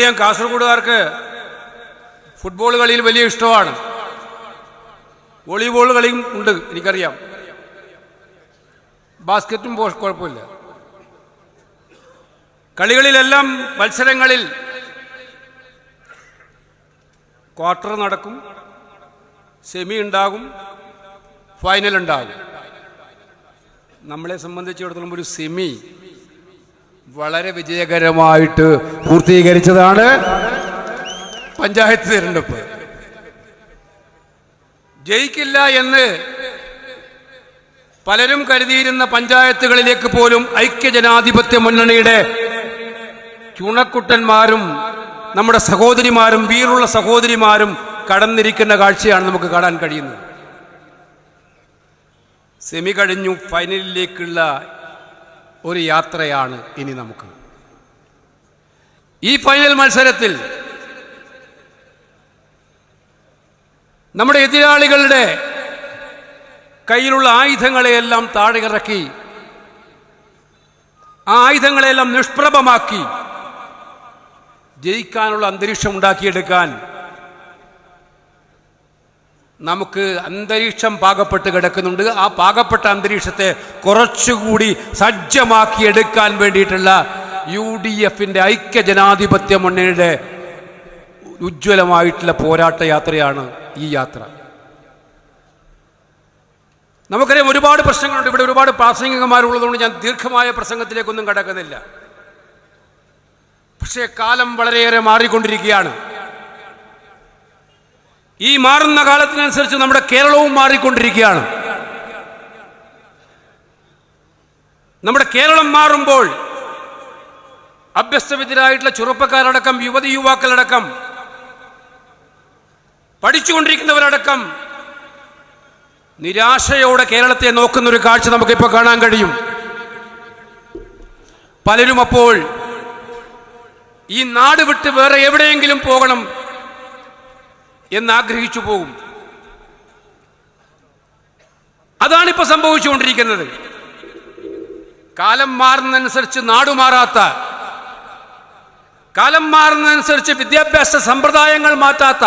നമുക്കറിയാം കാസർഗോഡുകാർക്ക് ഫുട്ബോൾ കളിയിൽ വലിയ ഇഷ്ടമാണ്. വോളിബോൾ കളിയും ഉണ്ട് എനിക്കറിയാം. ബാസ്ക്കറ്റും കുഴപ്പമില്ല. കളികളിലെല്ലാം മത്സരങ്ങളിൽ ക്വാർട്ടർ നടക്കും സെമി ഉണ്ടാകും ഫൈനൽ ഉണ്ടാകും. നമ്മളെ സംബന്ധിച്ചിടത്തോളം ഒരു സെമി വളരെ വിജയകരമായിട്ട് പൂർത്തീകരിച്ചതാണ്. പഞ്ചായത്ത് തിരഞ്ഞെടുപ്പ്. ജയിക്കില്ല എന്ന് പലരും കരുതിയിരുന്ന പഞ്ചായത്തുകളിലേക്ക് പോലും ഐക്യജനാധിപത്യ മുന്നണിയുടെ ചുണക്കുട്ടന്മാരും നമ്മുടെ സഹോദരിമാരും വീറുള്ള സഹോദരിമാരും കടന്നിരിക്കുന്ന കാഴ്ചയാണ് നമുക്ക് കാണാൻ കഴിയുന്നത്. സെമി കഴിഞ്ഞു ഫൈനലിലേക്കുള്ള ഒരു യാത്രയാണ് ഇനി നമുക്ക്. ഈ ഫൈനൽ മത്സരത്തിൽ നമ്മുടെ എതിരാളികളുടെ കയ്യിലുള്ള ആയുധങ്ങളെയെല്ലാം താഴെ ഇറക്കി ആ ആയുധങ്ങളെല്ലാം നിഷ്പ്രഭമാക്കി ജയിക്കാനുള്ള അന്തരീക്ഷം ഉണ്ടാക്കിയെടുക്കാൻ നമുക്ക് അന്തരീക്ഷം പാകപ്പെട്ട് കിടക്കുന്നുണ്ട്. ആ പാകപ്പെട്ട അന്തരീക്ഷത്തെ കുറച്ചുകൂടി സജ്ജമാക്കി എടുക്കാൻ വേണ്ടിയിട്ടുള്ള യു ഡി എഫിന്റെ ഐക്യ ജനാധിപത്യ മുന്നണിയുടെ ഉജ്ജ്വലമായിട്ടുള്ള പോരാട്ട യാത്രയാണ് ഈ യാത്ര. നമുക്കറിയാം ഒരുപാട് പ്രശ്നങ്ങളുണ്ട്. ഇവിടെ ഒരുപാട് പ്രാസംഗികമാരുള്ളതുകൊണ്ട് ഞാൻ ദീർഘമായ പ്രസംഗത്തിലേക്കൊന്നും കടക്കുന്നില്ല. പക്ഷേ കാലം വളരെയേറെ മാറിക്കൊണ്ടിരിക്കുകയാണ്. ഈ മാറുന്ന കാലത്തിനനുസരിച്ച് നമ്മുടെ കേരളവും മാറിക്കൊണ്ടിരിക്കുകയാണ്. നമ്മുടെ കേരളം മാറുമ്പോൾ അഭ്യസ്തവിദ്യരായിട്ടുള്ള ചെറുപ്പക്കാരടക്കം യുവതി യുവാക്കളടക്കം പഠിച്ചുകൊണ്ടിരിക്കുന്നവരടക്കം നിരാശയോടെ കേരളത്തെ നോക്കുന്ന ഒരു കാഴ്ച നമുക്കിപ്പോൾ കാണാൻ കഴിയും. പലരും അപ്പോൾ ഈ നാട് വിട്ട് വേറെ എവിടെയെങ്കിലും പോകണം എന്ന് ആഗ്രഹിച്ചു പോകും. അതാണിപ്പോ സംഭവിച്ചുകൊണ്ടിരിക്കുന്നത്. കാലം മാറുന്നതനുസരിച്ച് നാടു മാറാത്ത കാലം മാറുന്നതനുസരിച്ച് വിദ്യാഭ്യാസ സമ്പ്രദായങ്ങൾ മാറ്റാത്ത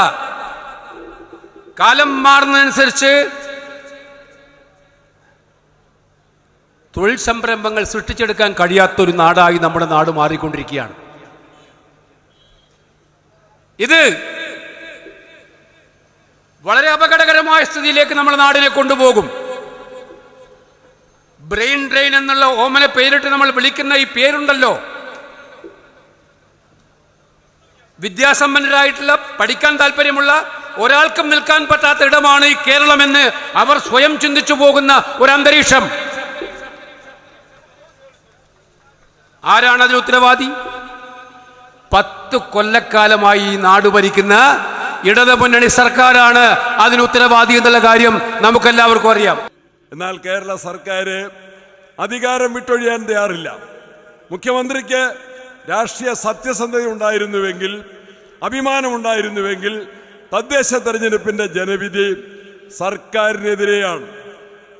കാലം മാറുന്നതനുസരിച്ച് തൊഴിൽ സംരംഭങ്ങൾ സൃഷ്ടിച്ചെടുക്കാൻ കഴിയാത്തൊരു നാടായി നമ്മുടെ നാട് മാറിക്കൊണ്ടിരിക്കുകയാണ്. ഇത് വളരെ അപകടകരമായ സ്ഥിതിയിലേക്ക് നമ്മുടെ നാടിനെ കൊണ്ടുപോകും. ബ്രെയിൻ ഡ്രെയിൻ എന്നുള്ള ഓമന പേരിട്ട് നമ്മൾ വിളിക്കുന്ന ഈ പേരുണ്ടല്ലോ. വിദ്യാസമ്പന്നരായിട്ടുള്ള പഠിക്കാൻ താല്പര്യമുള്ള ഒരാൾക്കും നിൽക്കാൻ പറ്റാത്ത ഇടമാണ് ഈ കേരളമെന്ന് അവർ സ്വയം ചിന്തിച്ചു പോകുന്ന ഒരു അന്തരീക്ഷം. ആരാണ് അതിന് ഉത്തരവാദി? പത്ത് കൊല്ലക്കാലമായി ഈ നാട് ഭരിക്കുന്ന ഇടത് മുന്നണി സർക്കാരാണ് അതിന് ഉത്തരവാദി എന്നുള്ള കാര്യം നമുക്കെല്ലാവർക്കും അറിയാം. എന്നാൽ കേരള സർക്കാർ അധികാരം വിട്ടൊഴിയാൻ തയ്യാറില്ല. മുഖ്യമന്ത്രിക്ക് രാഷ്ട്രീയ സത്യസന്ധത ഉണ്ടായിരുന്നുവെങ്കിൽ അഭിമാനമുണ്ടായിരുന്നുവെങ്കിൽ തദ്ദേശ തെരഞ്ഞെടുപ്പിന്റെ ജനവിധി സർക്കാരിനെതിരെയാണ്.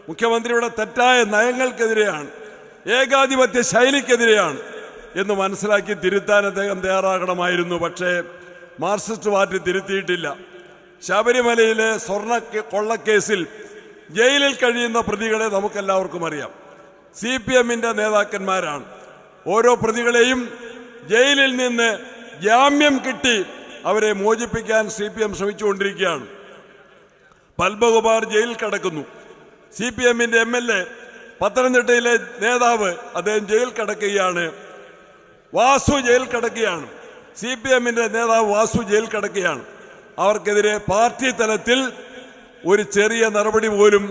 മുഖ്യമന്ത്രിയുടെ തെറ്റായ നയങ്ങൾക്കെതിരെയാണ് ഏകാധിപത്യ ശൈലിക്കെതിരെയാണ് എന്ന് മനസ്സിലാക്കി തിരുത്താൻ അദ്ദേഹം തയ്യാറാകണമായിരുന്നു. പക്ഷേ മാർക്സിസ്റ്റ് പാർട്ടി തിരുത്തിയിട്ടില്ല. ശബരിമലയിലെ സ്വർണ കൊള്ളക്കേസിൽ ജയിലിൽ കഴിയുന്ന പ്രതികളെ നമുക്കെല്ലാവർക്കും അറിയാം. സി പി എമ്മിന്റെ നേതാക്കന്മാരാണ്. ഓരോ പ്രതികളെയും ജയിലിൽ നിന്ന് ജാമ്യം കിട്ടി അവരെ മോചിപ്പിക്കാൻ സി പി എം ശ്രമിച്ചുകൊണ്ടിരിക്കുകയാണ്. പത്മകുമാർ ജയിലിൽ കിടക്കുന്നു. സി പി എമ്മിന്റെ എം എൽ എ പത്തനംതിട്ടയിലെ നേതാവ് അദ്ദേഹം ജയിൽ കിടക്കുകയാണ്. വാസു ജയിൽ കിടക്കുകയാണ്. സി പി എമ്മിന്റെ നേതാവ് വാസു ജയിൽ കിടക്കുകയാണ്. അവർക്കെതിരെ പാർട്ടി തലത്തിൽ ഒരു ചെറിയ നടപടി പോലും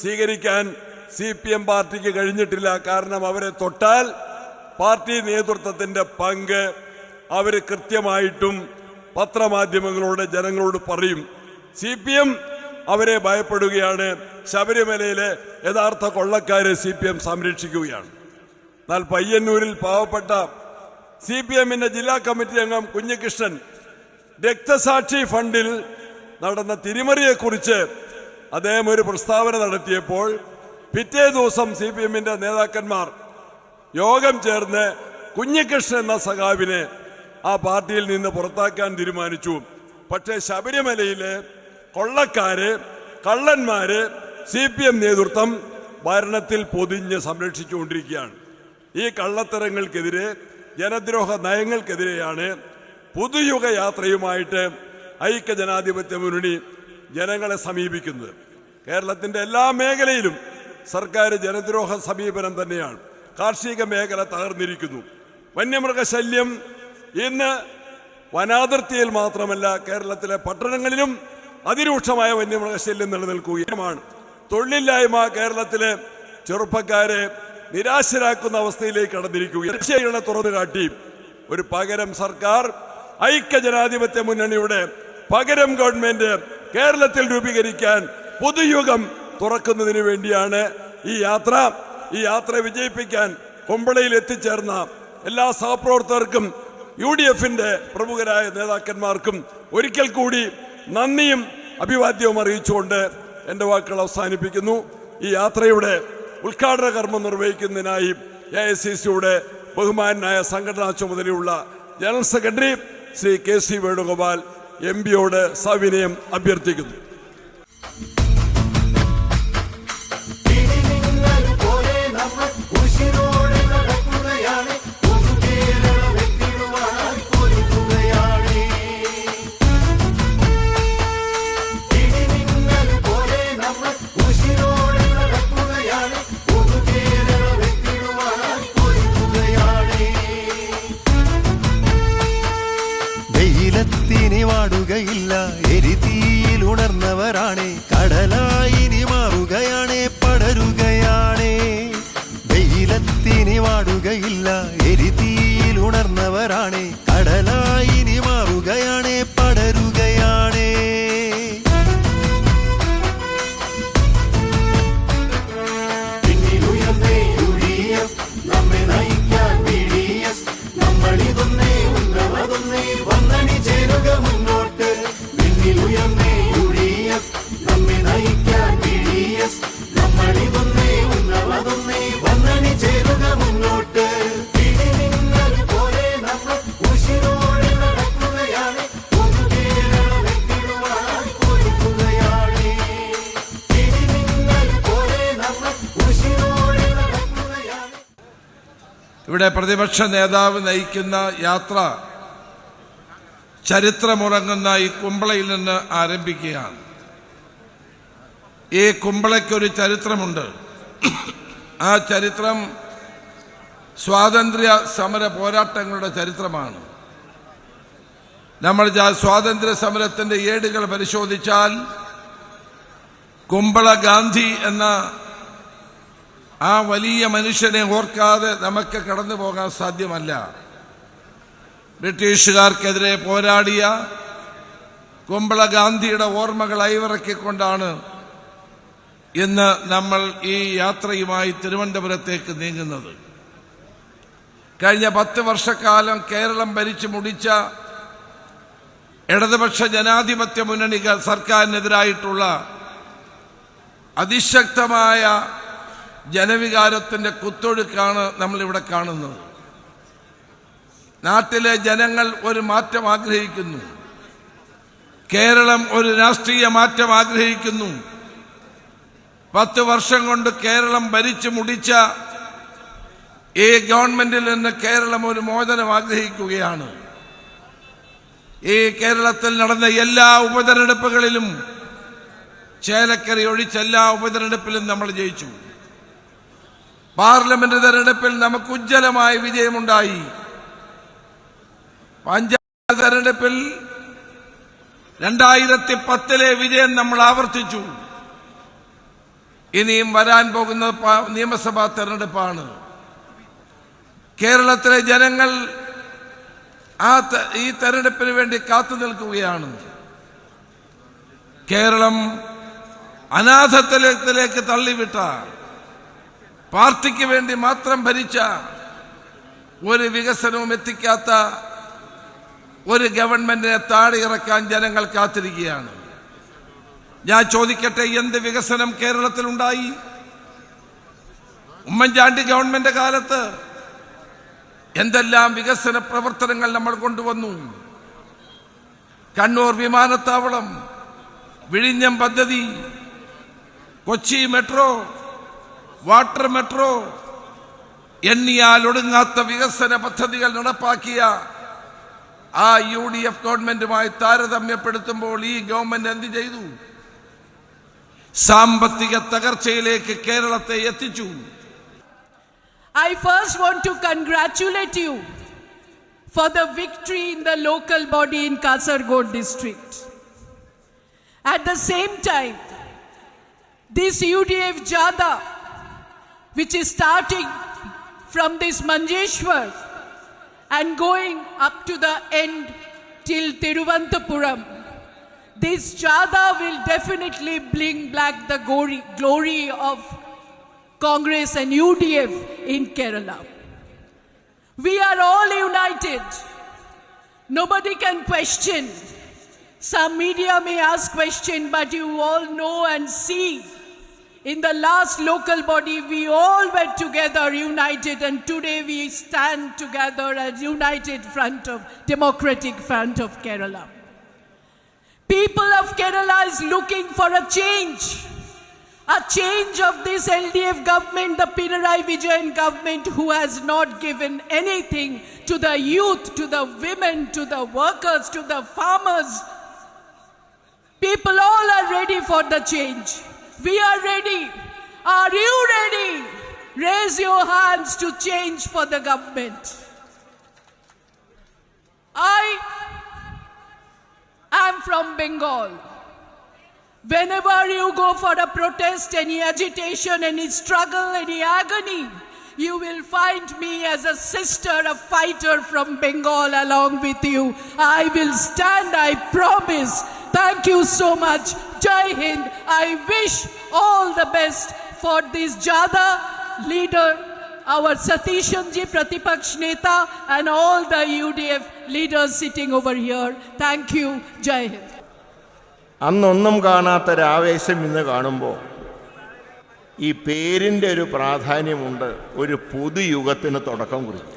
സ്വീകരിക്കാൻ സി പി എം പാർട്ടിക്ക് കഴിഞ്ഞിട്ടില്ല. കാരണം അവരെ തൊട്ടാൽ പാർട്ടി നേതൃത്വത്തിന്റെ പങ്ക് അവർ കൃത്യമായിട്ടും പത്രമാധ്യമങ്ങളോട് ജനങ്ങളോട് പറയും. സി പി എം അവരെ ഭയപ്പെടുകയാണ്. ശബരിമലയിലെ യഥാർത്ഥ കൊള്ളക്കാരെ സി പി എം സംരക്ഷിക്കുകയാണ്. എന്നാൽ പയ്യന്നൂരിൽ പാവപ്പെട്ട സി പി എമ്മിന്റെ ജില്ലാ കമ്മിറ്റി അംഗം കുഞ്ഞികൃഷ്ണൻ രക്തസാക്ഷി ഫണ്ടിൽ നടന്ന തിരിമറിയെക്കുറിച്ച് അദ്ദേഹം ഒരു പ്രസ്താവന നടത്തിയപ്പോൾ പിറ്റേ ദിവസം സി പി എമ്മിന്റെ നേതാക്കന്മാർ യോഗം ചേർന്ന് കുഞ്ഞികൃഷ്ണൻ എന്ന സഖാവിനെ ആ പാർട്ടിയിൽ നിന്ന് പുറത്താക്കാൻ തീരുമാനിച്ചു. പക്ഷേ ശബരിമലയിലെ കൊള്ളക്കാര് കള്ളന്മാര് സി പി എം നേതൃത്വം ഭരണത്തിൽ പൊതിഞ്ഞ് സംരക്ഷിച്ചുകൊണ്ടിരിക്കുകയാണ്. ഈ കള്ളത്തരങ്ങൾക്കെതിരെ ജനദ്രോഹ നയങ്ങൾക്കെതിരെയാണ് പുതുയുഗ യാത്രയുമായിട്ട് ഐക്യജനാധിപത്യ മുന്നണി ജനങ്ങളെ സമീപിക്കുന്നത്. കേരളത്തിന്റെ എല്ലാ മേഖലയിലും സർക്കാർ ജനദ്രോഹ സമീപനം തന്നെയാണ്. കാർഷിക മേഖല തകർന്നിരിക്കുന്നു. വന്യമൃഗശല്യം ഇന്ന് വനാതിർത്തിയിൽ മാത്രമല്ല കേരളത്തിലെ പട്ടണങ്ങളിലും അതിരൂക്ഷമായ വന്യമൃഗശല്യം നിലനിൽക്കുകയുമാണ്. തൊഴിലില്ലായ്മ കേരളത്തിലെ ചെറുപ്പക്കാരെ നിരാശരാക്കുന്ന അവസ്ഥയിലേക്ക് കടന്നിരിക്കുകയാണ്. തീർച്ചയായും തുറന്നു കാട്ടി. ഒരു പകരം സർക്കാർ ഐക്യ ജനാധിപത്യ മുന്നണിയുടെ പകരം ഗവൺമെന്റ് കേരളത്തിൽ രൂപീകരിക്കാൻ പുതുയുഗം തുറക്കുന്നതിന് വേണ്ടിയാണ് ഈ യാത്ര. ഈ യാത്ര വിജയിപ്പിക്കാൻ കുമ്പളയിൽ എത്തിച്ചേർന്ന എല്ലാ സഹപ്രവർത്തകർക്കും യു ഡി എഫിന്റെ പ്രമുഖരായ നേതാക്കന്മാർക്കും ഒരിക്കൽ കൂടി നന്ദിയും അഭിവാദ്യവും അറിയിച്ചുകൊണ്ട് എന്റെ വാക്കുകൾ അവസാനിപ്പിക്കുന്നു. ഈ യാത്രയുടെ ഉദ്ഘാടന കർമ്മം നിർവഹിക്കുന്നതിനായി എ ഐ സി സിയുടെ ബഹുമാനായ സംഘടനാ ചുമതലയുള്ള general secretary Shri K C Venugopal M പിയോട് സവിനയം അഭ്യർത്ഥിക്കുന്നു. വാടുകയില്ല എരിതീയിൽ ഉണർന്നവരാണ്. കടലായിനി മാറുകയാണ്. പടരുകയാണ്. വെയിലത്തിനി വാടുകയില്ല. എരിതീയിൽ ഉണർന്നവരാണ്. കടലായിനി മാറുകയാണ്. പടരുകയാണ് ഇവിടെ പ്രതിപക്ഷ നേതാവ് നയിക്കുന്ന യാത്ര ചരിത്രമുറങ്ങുന്ന ഈ കുമ്പളയിൽ നിന്ന് ആരംഭിക്കുകയാണ്. ഈ കുമ്പളയ്ക്കൊരു ചരിത്രമുണ്ട്. ആ ചരിത്രം സ്വാതന്ത്ര്യ സമര പോരാട്ടങ്ങളുടെ ചരിത്രമാണ്. നമ്മൾ സ്വാതന്ത്ര്യ സമരത്തിന്റെ ഏടുകൾ പരിശോധിച്ചാൽ കുമ്പള ഗാന്ധി എന്ന ആ വലിയ മനുഷ്യനെ ഓർക്കാതെ നമുക്ക് കടന്നു പോകാൻ സാധ്യമല്ല. ബ്രിട്ടീഷുകാർക്കെതിരെ പോരാടിയ കുമ്പള ഗാന്ധിയുടെ ഓർമ്മകൾ അയവിറക്കിക്കൊണ്ടാണ് ഇന്ന് നമ്മൾ ഈ യാത്രയുമായി തിരുവനന്തപുരത്തേക്ക് നീങ്ങുന്നത്. കഴിഞ്ഞ പത്ത് വർഷക്കാലം കേരളം ഭരിച്ചു മുടിച്ച ഇടതുപക്ഷ ജനാധിപത്യ മുന്നണി സർക്കാരിനെതിരായിട്ടുള്ള അതിശക്തമായ ജനവികാരത്തിന്റെ കുത്തൊഴുക്കാണ് നമ്മളിവിടെ കാണുന്നത്. നാട്ടിലെ ജനങ്ങൾ ഒരു മാറ്റം ആഗ്രഹിക്കുന്നു. കേരളം ഒരു രാഷ്ട്രീയ മാറ്റം ആഗ്രഹിക്കുന്നു. പത്ത് വർഷം കൊണ്ട് കേരളം ഭരിച്ചു മുടിച്ച ഈ ഗവൺമെന്റിൽ നിന്ന് കേരളം ഒരു മോചനം ആഗ്രഹിക്കുകയാണ്. ഈ കേരളത്തിൽ നടന്ന എല്ലാ ഉപതെരഞ്ഞെടുപ്പുകളിലും ചേലക്കറി ഒഴിച്ച എല്ലാ ഉപതെരഞ്ഞെടുപ്പിലും നമ്മൾ ജയിച്ചു. പാർലമെന്റ് തെരഞ്ഞെടുപ്പിൽ നമുക്ക് ഉജ്ജ്വലമായ വിജയമുണ്ടായി. പഞ്ചായത്ത് തെരഞ്ഞെടുപ്പിൽ രണ്ടായിരത്തി പത്തിലെ വിജയം നമ്മൾ ആവർത്തിച്ചു. ഇനിയും വരാൻ പോകുന്ന നിയമസഭാ തെരഞ്ഞെടുപ്പാണ്. കേരളത്തിലെ ജനങ്ങൾ ആ ഈ തെരഞ്ഞെടുപ്പിന് വേണ്ടി കാത്തു നിൽക്കുകയാണ്. കേരളം അനാഥത്തിലേക്ക് തള്ളിവിട്ട പാർട്ടിക്ക് വേണ്ടി മാത്രം ഭരിച്ച ഒരു വികസനവും എത്തിക്കാത്ത ഒരു ഗവൺമെന്റിനെ താഴെ ഇറക്കാൻ ജനങ്ങൾ കാത്തിരിക്കുകയാണ്. ഞാൻ ചോദിക്കട്ടെ എന്ത് വികസനം കേരളത്തിലുണ്ടായി? ഉമ്മൻചാണ്ടി ഗവൺമെന്റ് കാലത്ത് എന്തെല്ലാം വികസന പ്രവർത്തനങ്ങൾ നമ്മൾ കൊണ്ടുവന്നു? കണ്ണൂർ വിമാനത്താവളം വിഴിഞ്ഞം പദ്ധതി കൊച്ചി മെട്രോ വാട്ടർ മെട്രോ എണ്ണിയാൽ ഒടുങ്ങാത്ത വികസന പദ്ധതികൾ നടപ്പാക്കിയ ആ യു ഡി എഫ് ഗവൺമെന്റുമായി താരതമ്യപ്പെടുത്തുമ്പോൾ ഈ ഗവൺമെന്റ് എന്ത് ചെയ്തു സാമ്പത്തിക തകർച്ചയിലേക്ക് കേരളത്തെ എത്തിച്ചു I first want to congratulate you for the victory in the local body in Kasargod district. At the same time, this UDF Jada, which is starting from this Manjeshwar and going up to the end till Tiruvantapuram, this Jada will definitely bring back the glory, glory of Congress and UDF in Kerala. We are all united. Nobody can question. Some media may ask question, but you all know and see. In the last local body, we all were together, united, and today we stand together as united front of democratic front of Kerala. People of Kerala is looking for a change. A change of this LDF government, the Pinarayi Vijayan government, who has not given anything to the youth, to the women, to the workers, to the farmers. People all are ready for the change. We are ready. Are you ready? Raise your hands to change for the government. I am from Bengal. Whenever you go for a protest, any agitation, any struggle, any agony, you will find me as a sister, a fighter from Bengal along with you. I will stand, I promise. Thank you so much. Jai Hind. I wish all the best for this Jada leader, our Satishanji Pratipaksh Neta, and all the UDF leaders sitting over here. Thank you. Jai Hind. അന്നൊന്നും കാണാത്തൊരാവേശം ഇന്ന് കാണുമ്പോൾ ഈ പേരിന്റെ ഒരു പ്രാധാന്യമുണ്ട് ഒരു പുതുയുഗത്തിന് തുടക്കം കുറിക്കും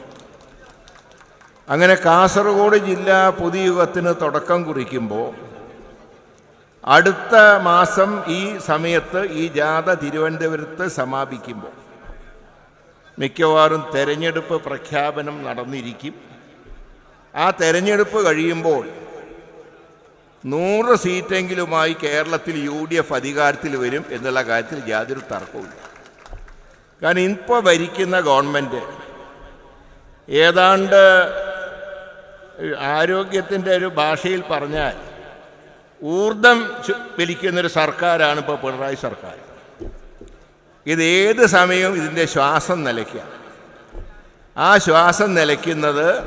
അങ്ങനെ കാസർഗോഡ് ജില്ല പുതുയുഗത്തിന് തുടക്കം കുറിക്കുമ്പോൾ അടുത്ത മാസം ഈ സമയത്ത് ഈ ജാഥ തിരുവനന്തപുരത്ത് സമാപിക്കുമ്പോൾ മിക്കവാറും തെരഞ്ഞെടുപ്പ് പ്രഖ്യാപനം നടന്നിരിക്കും. ആ തെരഞ്ഞെടുപ്പ് കഴിയുമ്പോൾ നൂറ് സീറ്റെങ്കിലുമായി കേരളത്തിൽ യു ഡി എഫ് അധികാരത്തിൽ വരും എന്നുള്ള കാര്യത്തിൽ യാതൊരു തർക്കവുമില്ല. കാരണം ഇപ്പോൾ ഭരിക്കുന്ന ഗവൺമെന്റ് ഏതാണ്ട് ആരോഗ്യത്തിന്റെ ഒരു ഭാഷയിൽ പറഞ്ഞാൽ ഊർജം ചു- വലിക്കുന്നൊരു സർക്കാരാണ് ഇപ്പോൾ പിണറായി സർക്കാർ. ഇത് ഏത് സമയവും ഇതിന്റെ ശ്വാസം നിലയ്ക്കുക ആ ശ്വാസം നിലയ്ക്കുന്നത്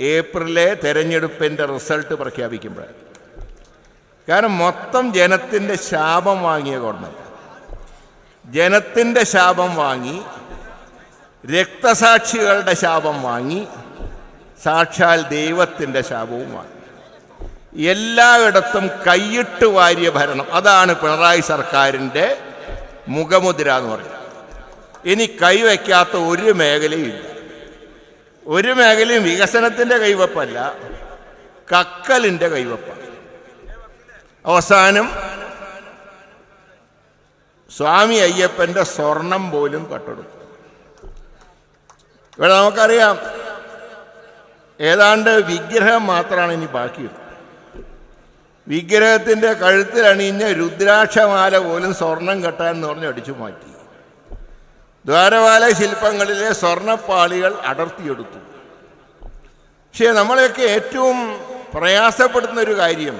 ഏപ്രിലെ തെരഞ്ഞെടുപ്പിന്റെ റിസൾട്ട് പ്രഖ്യാപിക്കുമ്പോഴാണ്. കാരണം മൊത്തം ജനത്തിന്റെ ശാപം വാങ്ങിയ ഗവൺമെന്റ് ജനത്തിന്റെ ശാപം വാങ്ങി രക്തസാക്ഷികളുടെ ശാപം വാങ്ങി സാക്ഷാൽ ദൈവത്തിന്റെ ശാപവും വാങ്ങി. എല്ലായിടത്തും കൈയിട്ട് വാരിയ ഭരണം. അതാണ് പിണറായി സർക്കാരിന്റെ മുഖമുദ്ര എന്ന് പറയുന്നത്. ഇനി കൈവയ്ക്കാത്ത ഒരു മേഖലയും ഇല്ല. ഒരു മേഖലയും വികസനത്തിന്റെ കൈവപ്പല്ല കക്കലിന്റെ കൈവപ്പാണ്. അവസാനം സ്വാമി അയ്യപ്പന്റെ സ്വർണം പോലും കട്ടെടുത്തു. ഇവിടെ നമുക്കറിയാം ഏതാണ്ട് വിഗ്രഹം മാത്രമാണ് ഇനി ബാക്കിയുള്ളത്. വിഗ്രഹത്തിന്റെ കഴുത്തിലണിഞ്ഞ രുദ്രാക്ഷമാല പോലും സ്വർണം കെട്ടാൻ എന്ന് പറഞ്ഞ് അടിച്ചു മാറ്റി. ദ്വാരപാല ശില്പങ്ങളിലെ സ്വർണപ്പാളികൾ അടർത്തിയെടുത്തു. പക്ഷേ നമ്മളെയൊക്കെ ഏറ്റവും പ്രയാസപ്പെടുന്ന ഒരു കാര്യം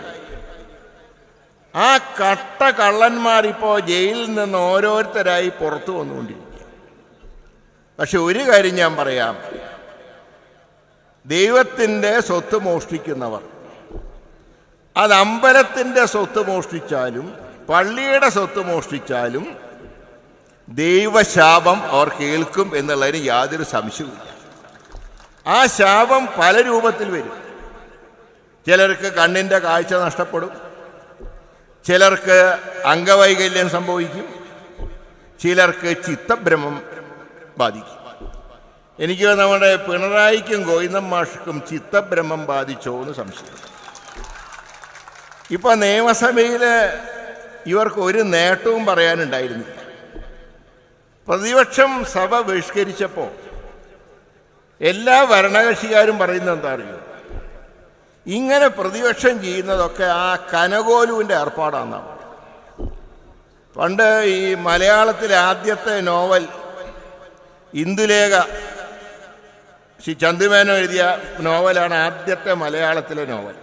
ആ കട്ട കള്ളന്മാരിപ്പോൾ ജയിലിൽ നിന്ന് ഓരോരുത്തരായി പുറത്തു വന്നുകൊണ്ടിരിക്കുക പക്ഷെ ഒരു കാര്യം ഞാൻ പറയാം. ദൈവത്തിന്റെ സ്വത്ത് മോഷ്ടിക്കുന്നവർ അത് അമ്പലത്തിന്റെ സ്വത്ത് മോഷ്ടിച്ചാലും പള്ളിയുടെ സ്വത്ത് മോഷ്ടിച്ചാലും ദൈവശാപം അവർ കേൾക്കും എന്നുള്ളതിന് യാതൊരു സംശയവുമില്ല. ആ ശാപം പല രൂപത്തിൽ വരും. ചിലർക്ക് കണ്ണിന്റെ കാഴ്ച നഷ്ടപ്പെടും. ചിലർക്ക് അംഗവൈകല്യം സംഭവിക്കും. ചിലർക്ക് ചിത്തഭ്രമം ബാധിക്കും. എനിക്ക് നമ്മുടെ പിണറായിക്കും ഗോവിന്ദം മാഷക്കും ചിത്തഭ്രമം ബാധിച്ചോ എന്ന് സംശയം ഇപ്പൊ നിയമസഭയിൽ ഇവർക്ക് ഒരു നേട്ടവും പറയാനുണ്ടായിരുന്നില്ല. പ്രതിപക്ഷം സഭ ബഹിഷ്കരിച്ചപ്പോൾ എല്ലാ ഭരണകക്ഷിക്കാരും പറയുന്നത് എന്താ അറിയോ? ഇങ്ങനെ പ്രതിപക്ഷം ചെയ്യുന്നതൊക്കെ ആ കനകോലുവിന്റെ ഏർപ്പാടാണെന്നാണ് പണ്ട് ഈ മലയാളത്തിലെ ആദ്യത്തെ നോവൽ ഇന്ദുലേഖ ശ്രീ ചന്ദുമേനോ എഴുതിയ നോവലാണ് ആദ്യത്തെ മലയാളത്തിലെ നോവൽ.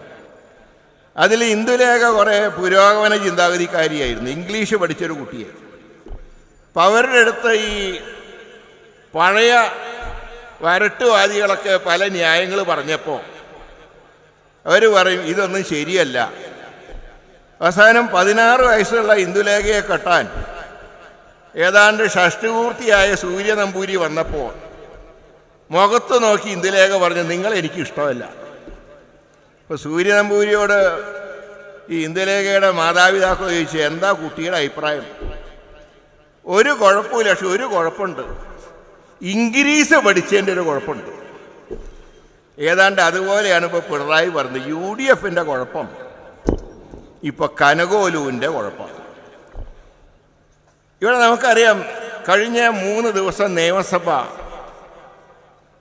അതിൽ ഇന്ദുലേഖ കുറേ പുരോഗമന ചിന്താഗതിക്കാരിയായിരുന്നു. ഇംഗ്ലീഷ് പഠിച്ചൊരു കുട്ടിയായിരുന്നു അപ്പം അവരുടെ അടുത്ത് ഈ പഴയ വരട്ടുവാദികളൊക്കെ പല ന്യായങ്ങൾ പറഞ്ഞപ്പോൾ അവർ പറയും ഇതൊന്നും ശരിയല്ല. അവസാനം പതിനാറ് വയസ്സുള്ള ഇന്ദുലേഖയെ കെട്ടാൻ ഏതാണ്ട് ഷഷ്ടിപൂർത്തിയായ സൂര്യനമ്പൂരി വന്നപ്പോൾ മുഖത്ത് നോക്കി ഇന്ദുലേഖ പറഞ്ഞു ഇഷ്ടമല്ല ഇപ്പോൾ സൂര്യനമ്പൂരിയോട് ഈ ഇന്ദുലേഖയുടെ മാതാപിതാക്കൾ ചോദിച്ചു എന്താ കുട്ടിയുടെ അഭിപ്രായം? ഒരു കുഴപ്പമില്ല പക്ഷെ ഒരു കുഴപ്പമുണ്ട്. ഇംഗ്ലീഷ് പഠിച്ചതിന്റെ ഒരു കുഴപ്പമുണ്ട്. ഏതാണ്ട് അതുപോലെയാണ് ഇപ്പോൾ പിണറായി പറഞ്ഞത്. യു ഡി എഫിന്റെ കുഴപ്പം ഇപ്പൊ കനകോലുവിന്റെ കുഴപ്പം. ഇവിടെ നമുക്കറിയാം കഴിഞ്ഞ മൂന്ന് ദിവസം നിയമസഭ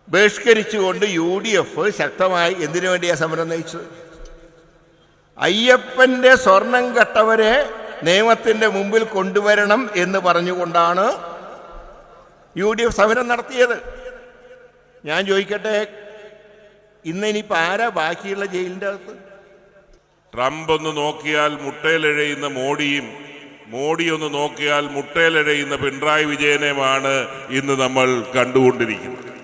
ബഹിഷ്കരിച്ചുകൊണ്ട് യു ഡി എഫ് ശക്തമായി എന്തിനു വേണ്ടിയാണ് സമരം നയിച്ചത്? അയ്യപ്പന്റെ സ്വർണം കെട്ടവരെ നിയമത്തിന്റെ മുമ്പിൽ കൊണ്ടുവരണം എന്ന് പറഞ്ഞുകൊണ്ടാണ് യു ഡി എഫ് സമരം നടത്തിയത്. ഞാൻ ചോദിക്കട്ടെ ഇന്ന് ഇനിയിപ്പോൾ ആരാ ബാക്കിയുള്ള ജയിലിന്റെ അകത്ത്? ട്രംപ് ഒന്ന് നോക്കിയാൽ മുട്ടയിലെഴയുന്ന മോഡിയും മോഡി ഒന്ന് നോക്കിയാൽ മുട്ടയിലെഴയുന്ന പിണറായി വിജയനെയുമാണ് ഇന്ന് നമ്മൾ കണ്ടുകൊണ്ടിരിക്കുന്നത്.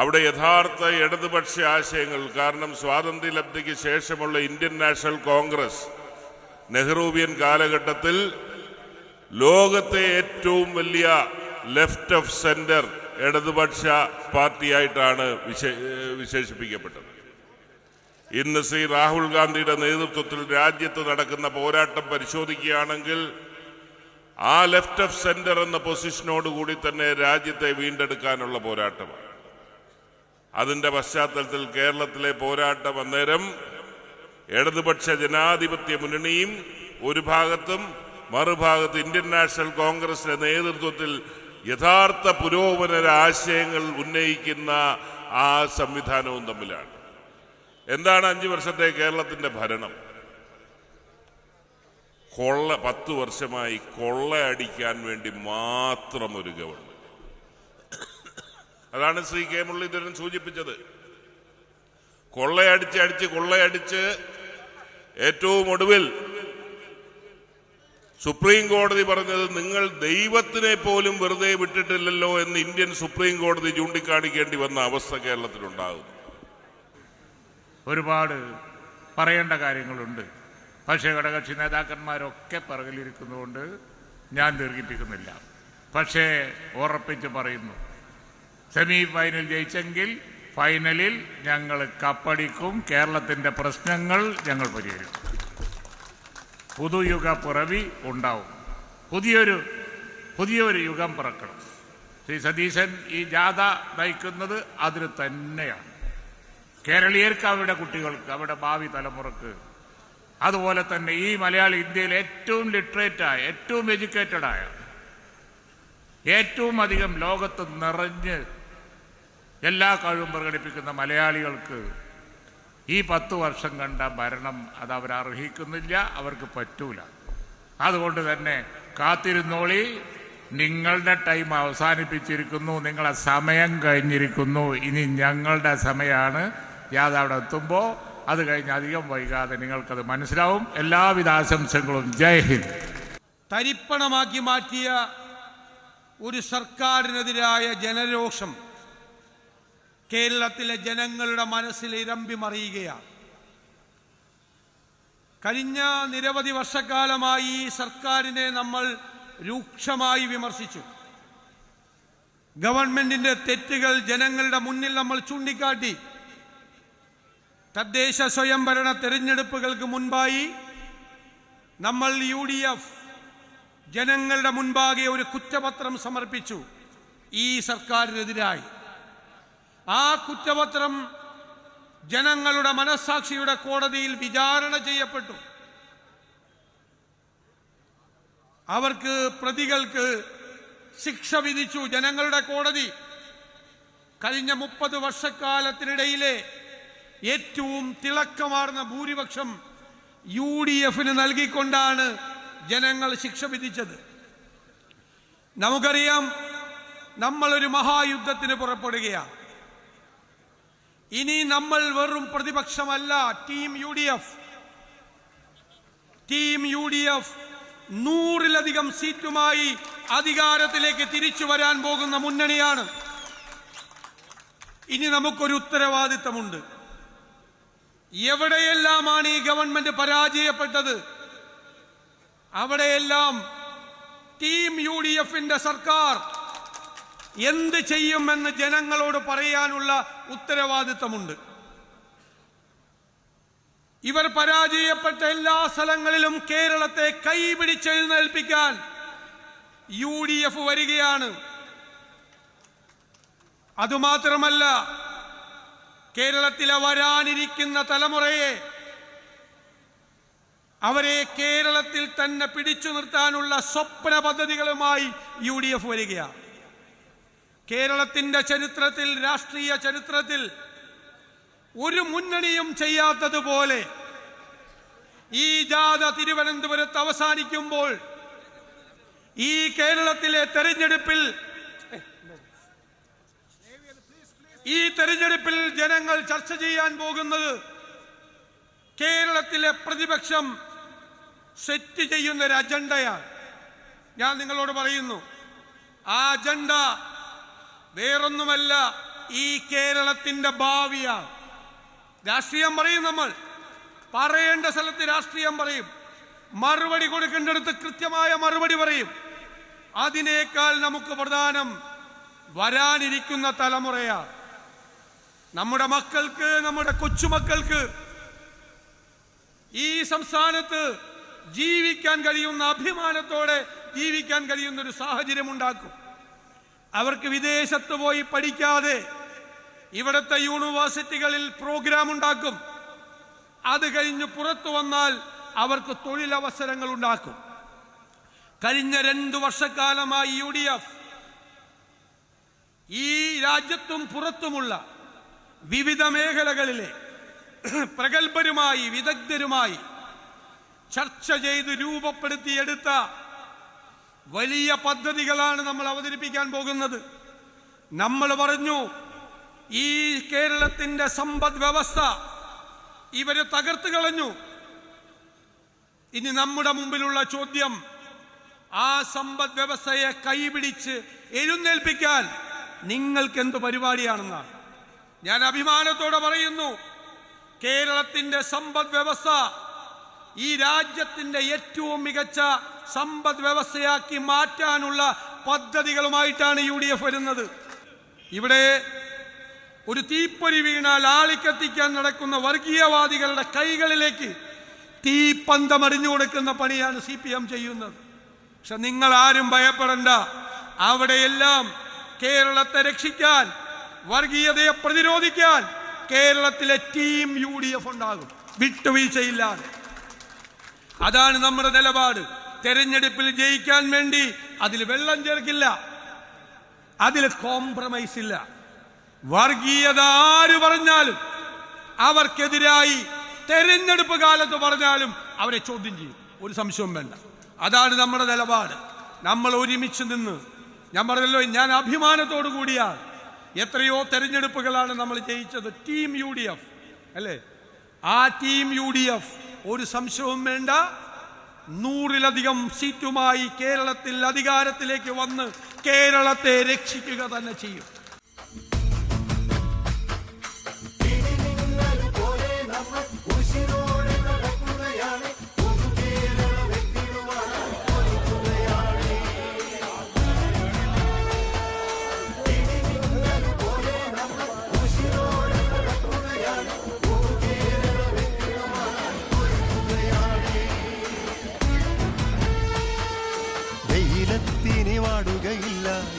അവിടെ യഥാർത്ഥ ഇടതുപക്ഷ ആശയങ്ങൾ കാരണം സ്വാതന്ത്ര്യലബ്ധിക്ക് ശേഷമുള്ള ഇന്ത്യൻ നാഷണൽ കോൺഗ്രസ് നെഹ്റൂവിയൻ കാലഘട്ടത്തിൽ ലോകത്തെ ഏറ്റവും വലിയ ലെഫ്റ്റ് ഓഫ് സെന്റർ ഇടതുപക്ഷ പാർട്ടിയായിട്ടാണ് വിശേ വിശേഷിപ്പിക്കപ്പെട്ടത്. ഇന്ന് ശ്രീ രാഹുൽ ഗാന്ധിയുടെ നേതൃത്വത്തിൽ രാജ്യത്ത് നടക്കുന്ന പോരാട്ടം പരിശോധിക്കുകയാണെങ്കിൽ ആ ലെഫ്റ്റ് ഓഫ് സെന്റർ എന്ന പൊസിഷനോടുകൂടി തന്നെ രാജ്യത്തെ വീണ്ടെടുക്കാനുള്ള പോരാട്ടമാണ്. അതിന്റെ പശ്ചാത്തലത്തിൽ കേരളത്തിലെ പോരാട്ടം അന്നേരം ഇടതുപക്ഷ ജനാധിപത്യ മുന്നണിയും ഒരു ഭാഗത്തും മറുഭാഗത്ത് ഇന്ത്യൻ നാഷണൽ കോൺഗ്രസിന്റെ നേതൃത്വത്തിൽ യഥാർത്ഥ പുരോഗമന ആശയങ്ങൾ ഉന്നയിക്കുന്ന ആ സംവിധാനവും തമ്മിലാണ്. എന്താണ് അഞ്ചു വർഷത്തെ കേരളത്തിന്റെ ഭരണം? കൊള്ള പത്ത് വർഷമായി കൊള്ളയടിക്കാൻ വേണ്ടി മാത്രം ഒരു ഗവൺമെന്റ്. അതാണ് ശ്രീ കെ മുരളീധരൻ സൂചിപ്പിച്ചത്. കൊള്ളയടിച്ച് അടിച്ച് കൊള്ളയടിച്ച് ഏറ്റവും ഒടുവിൽ സുപ്രീം കോടതി പറഞ്ഞത് നിങ്ങൾ ദൈവത്തിനെ പോലും വെറുതെ വിട്ടിട്ടില്ലല്ലോ എന്ന് ഇന്ത്യൻ സുപ്രീം കോടതി ചൂണ്ടിക്കാണിക്കേണ്ടി വന്ന അവസ്ഥ കേരളത്തിലുണ്ടാകുന്നു. ഒരുപാട് പറയേണ്ട കാര്യങ്ങളുണ്ട്. പക്ഷേ ഘടകക്ഷി നേതാക്കന്മാരൊക്കെ പറകിലിരിക്കുന്നതുകൊണ്ട് ഞാൻ ദീർഘിപ്പിക്കുന്നില്ല. പക്ഷേ ഉറപ്പിച്ച് പറയുന്നു. സെമി ഫൈനൽ ജയിച്ചെങ്കിൽ ഫൈനലിൽ ഞങ്ങൾ കപ്പടിക്കും. കേരളത്തിന്റെ പ്രശ്നങ്ങൾ ഞങ്ങൾ പരിഹരിക്കും. പുതുയുഗ പിറവി ഉണ്ടാവും. പുതിയൊരു പുതിയൊരു യുഗം പിറക്കണം. ശ്രീ സതീശൻ ഈ ജാഥ നയിക്കുന്നത് അതിന് തന്നെയാണ്. കേരളീയർക്ക് അവരുടെ കുട്ടികൾക്ക് അവരുടെ ഭാവി തലമുറയ്ക്ക്. അതുപോലെ തന്നെ ഈ മലയാളി ഇന്ത്യയിൽ ഏറ്റവും ലിറ്ററേറ്റായ ഏറ്റവും എഡ്യൂക്കേറ്റഡായ ഏറ്റവും അധികം ലോകത്ത് നിറഞ്ഞ് എല്ലാ കഴിവും പ്രകടിപ്പിക്കുന്ന മലയാളികൾക്ക് ഈ പത്ത് വർഷം കണ്ട ഭരണം അത് അവർ അർഹിക്കുന്നില്ല അവർക്ക് പറ്റൂല. അതുകൊണ്ട് തന്നെ കാത്തിരുന്നോളി നിങ്ങളുടെ ടൈം അവസാനിപ്പിച്ചിരിക്കുന്നു നിങ്ങളെ സമയം കഴിഞ്ഞിരിക്കുന്നു. ഇനി ഞങ്ങളുടെ സമയമാണ്. യാത അവിടെ എത്തുമ്പോൾ അത് കഴിഞ്ഞ് അധികം വൈകാതെ നിങ്ങൾക്കത് മനസ്സിലാവും. എല്ലാവിധ ആശംസകളും. ജയ് ഹിന്ദ്. തരിപ്പണമാക്കി മാറ്റിയ ഒരു സർക്കാരിനെതിരായ ജനരോഷം കേരളത്തിലെ ജനങ്ങളുടെ മനസ്സിൽ ഇരമ്പി മറിയുകയാണ്. കഴിഞ്ഞ നിരവധി വർഷക്കാലമായി ഈ സർക്കാരിനെ നമ്മൾ രൂക്ഷമായി വിമർശിച്ചു. ഗവൺമെന്റിന്റെ തെറ്റുകൾ ജനങ്ങളുടെ മുന്നിൽ നമ്മൾ ചൂണ്ടിക്കാട്ടി. തദ്ദേശ സ്വയംഭരണ തെരഞ്ഞെടുപ്പുകൾക്ക് മുൻപായി നമ്മൾ യു ഡി എഫ് ജനങ്ങളുടെ മുൻപാകെ ഒരു കുറ്റപത്രം സമർപ്പിച്ചു. ഈ സർക്കാരിനെതിരായി. ആ കുറ്റപത്രം ജനങ്ങളുടെ മനസ്സാക്ഷിയുടെ കോടതിയിൽ വിചാരണ ചെയ്യപ്പെട്ടു. അവർക്ക് പ്രതികൾക്ക് ശിക്ഷ വിധിച്ചു ജനങ്ങളുടെ കോടതി. കഴിഞ്ഞ മുപ്പത് വർഷക്കാലത്തിനിടയിലെ ഏറ്റവും തിളക്കമാർന്ന ഭൂരിപക്ഷം യു ഡി എഫിന് നൽകിക്കൊണ്ടാണ് ജനങ്ങൾ ശിക്ഷ വിധിച്ചത്. നമുക്കറിയാം നമ്മളൊരു മഹായുദ്ധത്തിന് പുറപ്പെടുകയാണ്. ഇനി നമ്മൾ വെറും പ്രതിപക്ഷമല്ല. Team U D F team U D F നൂറിലധികം സീറ്റുമായി അധികാരത്തിലേക്ക് തിരിച്ചു വരാൻ പോകുന്ന മുന്നണിയാണ്. ഇനി നമുക്കൊരു ഉത്തരവാദിത്തമുണ്ട്. എവിടെയെല്ലാമാണ് ഈ ഗവൺമെന്റ് പരാജയപ്പെട്ടത്? അവിടെയെല്ലാം ടീം യു ഡി എഫിന്റെ സർക്കാർ എന്ത് ചെയ്യുമെന്ന് ജനങ്ങളോട് പറയാനുള്ള ഉത്തരവാദിത്തമുണ്ട്. ഇവർ പരാജയപ്പെട്ട എല്ലാ സ്ഥലങ്ങളിലും കേരളത്തെ കൈപിടിച്ചെഴുന്നേൽപ്പിക്കാൻ യു ഡി എഫ് വരികയാണ്. അതുമാത്രമല്ല കേരളത്തിലെ വരാനിരിക്കുന്ന തലമുറയെ അവരെ കേരളത്തിൽ തന്നെ പിടിച്ചു നിർത്താനുള്ള സ്വപ്ന പദ്ധതികളുമായി യു ഡി എഫ് വരികയാണ്. കേരളത്തിന്റെ ചരിത്രത്തിൽ രാഷ്ട്രീയ ചരിത്രത്തിൽ ഒരു മുന്നണിയും ചെയ്യാത്തതുപോലെ ഈ ജാഥ തിരുവനന്തപുരത്ത് അവസാനിക്കുമ്പോൾ ഈ കേരളത്തിലെ തെരഞ്ഞെടുപ്പിൽ ഈ തെരഞ്ഞെടുപ്പിൽ ജനങ്ങൾ ചർച്ച ചെയ്യാൻ പോകുന്നത് കേരളത്തിലെ പ്രതിപക്ഷം സെറ്റ് ചെയ്യുന്ന ഒരു അജണ്ടയാണ് ഞാൻ നിങ്ങളോട് പറയുന്നു ആ അജണ്ട വേറൊന്നുമല്ല ഈ കേരളത്തിന്റെ ഭാവിയാണ് രാഷ്ട്രീയം പറയും നമ്മൾ. പറയേണ്ട സ്ഥലത്ത് രാഷ്ട്രീയം പറയും. മറുപടി കൊടുക്കേണ്ടടുത്ത് കൃത്യമായ മറുപടി പറയും. അതിനേക്കാൾ നമുക്ക് പ്രധാനം വരാനിരിക്കുന്ന തലമുറയാണ് നമ്മുടെ മക്കൾക്ക് നമ്മുടെ കൊച്ചുമക്കൾക്ക് ഈ സംസ്ഥാനത്ത് ജീവിക്കാൻ കഴിയുന്ന അഭിമാനത്തോടെ ജീവിക്കാൻ കഴിയുന്ന ഒരു സാഹചര്യം ഉണ്ടാക്കും അവർക്ക് വിദേശത്ത് പോയി പഠിക്കാതെ ഇവിടുത്തെ യൂണിവേഴ്സിറ്റികളിൽ പ്രോഗ്രാം ഉണ്ടാക്കും അത് കഴിഞ്ഞ് പുറത്തു വന്നാൽ അവർക്ക് തൊഴിലവസരങ്ങൾ ഉണ്ടാക്കും. കഴിഞ്ഞ രണ്ടു വർഷക്കാലമായി യു ഡി എഫ് ഈ രാജ്യത്തും പുറത്തുമുള്ള വിവിധ മേഖലകളിലെ പ്രഗത്ഭരുമായി വിദഗ്ധരുമായി ചർച്ച ചെയ്ത് രൂപപ്പെടുത്തിയെടുത്ത വലിയ പദ്ധതികളാണ് നമ്മൾ അവതരിപ്പിക്കാൻ പോകുന്നത്. നമ്മൾ പറഞ്ഞു ഈ കേരളത്തിന്റെ സമ്പദ് വ്യവസ്ഥ ഇവർ തകർത്ത് കളഞ്ഞു. ഇനി നമ്മുടെ മുമ്പിലുള്ള ചോദ്യം ആ സമ്പദ് വ്യവസ്ഥയെ കൈപിടിച്ച് എഴുന്നേൽപ്പിക്കാൻ നിങ്ങൾക്ക് എന്ത് പരിപാടിയാണെന്നാണ്. ഞാൻ അഭിമാനത്തോടെ പറയുന്നു കേരളത്തിന്റെ സമ്പദ് വ്യവസ്ഥ ഈ രാജ്യത്തിന്റെ ഏറ്റവും മികച്ച സമ്പദ് വ്യവസ്ഥയാക്കി മാറ്റാനുള്ള പദ്ധതികളുമായിട്ടാണ് യു ഡി എഫ് വരുന്നത്. ഇവിടെ ഒരു തീപ്പൊരി വീണാൽ ആളിക്കത്തിക്കാൻ നടക്കുന്ന വർഗീയവാദികളുടെ കൈകളിലേക്ക് തീപ്പന്തമറിഞ്ഞു കൊടുക്കുന്ന പണിയാണ് സി പി എം ചെയ്യുന്നത്. പക്ഷെ നിങ്ങൾ ആരും ഭയപ്പെടണ്ട. അവിടെയെല്ലാം കേരളത്തെ രക്ഷിക്കാൻ വർഗീയതയെ പ്രതിരോധിക്കാൻ കേരളത്തിലെ ടീം യു ഡി എഫ് ഉണ്ടാകും. വിട്ടുവീഴ്ചയില്ലാതെ. അതാണ് നമ്മുടെ നിലപാട്. തെരഞ്ഞെടുപ്പിൽ ജയിക്കാൻ വേണ്ടി അതിൽ വെള്ളം ചേർക്കില്ല. അതിൽ കോംപ്രമൈസ് ഇല്ല. വർഗീയത ആര് പറഞ്ഞാലും അവർക്കെതിരായി തെരഞ്ഞെടുപ്പ് കാലത്ത് പറഞ്ഞാലും അവരെ ചോദ്യം ചെയ്യും. ഒരു സംശയവും വേണ്ട. അതാണ് നമ്മുടെ നിലപാട്. നമ്മൾ ഒരുമിച്ച് നിന്ന്. ഞാൻ പറഞ്ഞല്ലോ ഞാൻ അഭിമാനത്തോടു കൂടിയാണ്. എത്രയോ തെരഞ്ഞെടുപ്പുകളാണ് നമ്മൾ ജയിച്ചത്. ടീം യു ഡി എഫ് അല്ലേ? ആ ടീം യു ഡി എഫ് ഒരു സംശയവും വേണ്ട. നൂറിലധികം സീറ്റുമായി കേരളത്തിൽ അധികാരത്തിലേക്ക് വന്ന് കേരളത്തെ രക്ഷിക്കുക തന്നെ ചെയ്യും. വെയിലത്തിനി വാടുകയില്ല എരിതീയിൽ ഉണർന്നവരാണ്